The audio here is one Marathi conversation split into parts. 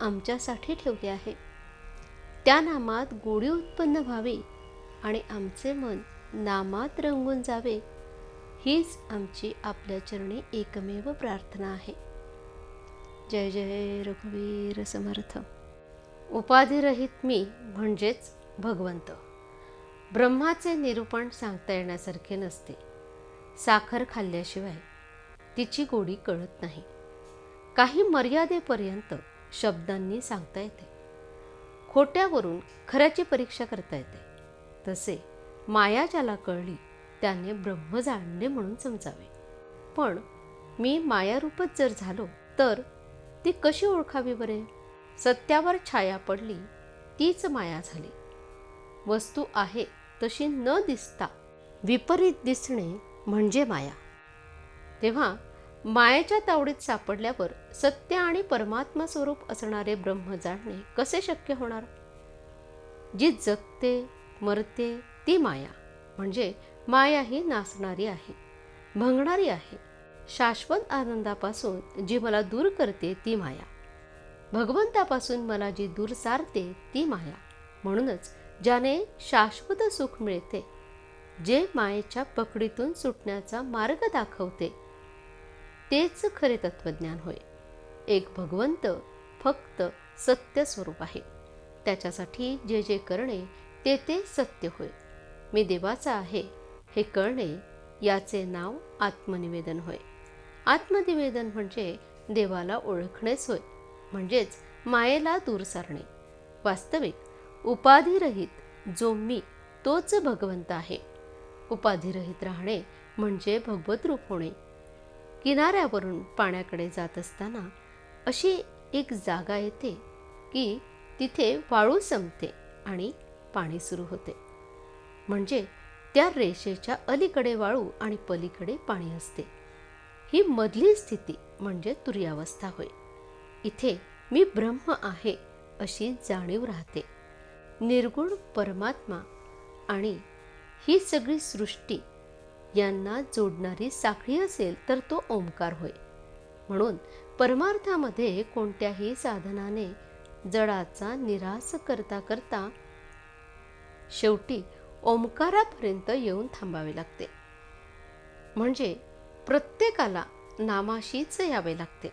आमच्यासाठी ठेवले आहे. त्या नामात गोडी उत्पन्न व्हावी आणि आमचे मन नामात रंगून जावे हीच आमची आपल्या चरणी एकमेव प्रार्थना आहे. जय जय रघुवीर समर्थ. उपाधिरहित मी म्हणजेच भगवंत. ब्रह्माचे निरूपण सांगता येण्यासारखे नसते. साखर खाल्ल्याशिवाय तिची गोडी कळत नाही. काही मर्यादेपर्यंत शब्दांनी सांगता येते. खोट्यावरून खऱ्याची परीक्षा करता येते. तसे माया ज्याला कळली त्याने ब्रह्म जाणले म्हणून समजावे. पण मी मायारूपच जर झालो तर ती कशी ओळखावी बरे? सत्यावर छाया पडली तीच माया झाली. वस्तू आहे तशी न दिसता विपरीत दिसणे म्हणजे माया. तेव्हा मायेच्या तावडीत सापडल्यावर सत्य आणि परमात्मा स्वरूप असणारे ब्रह्म जाणणे कसे शक्य होणार? जी जगते मरते ती माया म्हणजे माया ही नाचणारी आहे भंगणारी आहे. शाश्वत आनंदापासून जी मला दूर करते ती माया. भगवंतापासून मला जी दूर सारते ती माया. म्हणूनच ज्याने शाश्वत सुख मिळते जे मायेच्या पकडीतून सुटण्याचा मार्ग दाखवते तेच खरे तत्वज्ञान होय. एक भगवंत फक्त सत्य स्वरूप आहे. त्याच्यासाठी जे जे करणे ते ते सत्य होय. मी देवाचा आहे हे कळणे याचे नाव आत्मनिवेदन होय. आत्मनिवेदन म्हणजे देवाला ओळखणेच होय. म्हणजेच मायेला दूर सारणे. वास्तविक उपाधिरहित जो मी तोच भगवंत आहे. उपाधिरहित राहणे म्हणजे भगवत रूप होणे. किनाऱ्यावरून पाण्याकडे जात असताना अशी एक जागा येते की तिथे वाळू संपते आणि पाणी सुरू होते. म्हणजे त्या रेषेच्या अलीकडे वाळू आणि पलीकडे पाणी असते. ही मधली स्थिती म्हणजे तुर्यावस्था होय. इथे मी ब्रह्म आहे अशी जाणीव राहते. निर्गुण परमात्मा आणि ही सगळी सृष्टी यांना जोडणारी साखळी असेल तर तो ओंकार होय. म्हणून परमार्थामध्ये कोणत्याही साधनाने जडाचा निराश करता करता शेवटी ओंकारापर्यंत येऊन थांबावे लागते. म्हणजे प्रत्येकाला नामाशीच यावे लागते.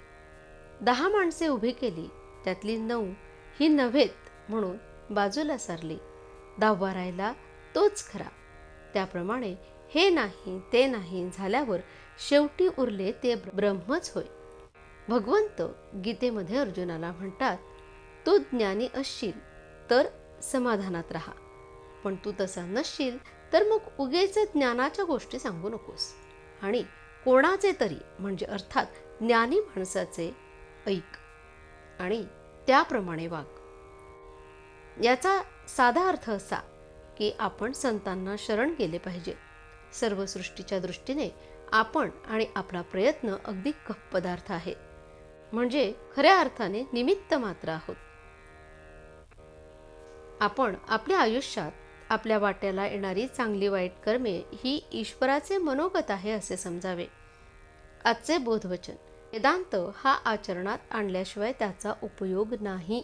दहा माणसे उभी केली त्यातली नऊ ही नव्हेत म्हणून बाजूला सारली. दहावा राहिला तोच खरा. त्याप्रमाणे हे नाही ते नाही झाल्यावर शेवटी उरले ते ब्रह्मच होय. भगवंत गीतेमध्ये अर्जुनाला म्हणतात तू ज्ञानी असशील तर समाधानात राहा. पण तू तसा नसशील तर मग उगेच ज्ञानाच्या गोष्टी सांगू नकोस. आणि कोणाचे तरी म्हणजे अर्थात ज्ञानी माणसाचे ऐक आणि त्याप्रमाणे वाग. याचा साधा अर्थ असा की आपण संतांना शरण गेले पाहिजे. सर्व सृष्टीच्या दृष्टीने आपण आणि आपला प्रयत्न अगदी कप पदार्थ आहे. म्हणजे खऱ्या अर्थाने निमित्त मात्र आहोत. आपण आपल्या आयुष्यात आपल्या वाट्याला येणारी चांगली वाईट कर्मे ही ईश्वराचे मनोगत आहे असे समजावे. आजचे बोधवचन वेदांत हा आचरणात आणल्याशिवाय त्याचा उपयोग नाही.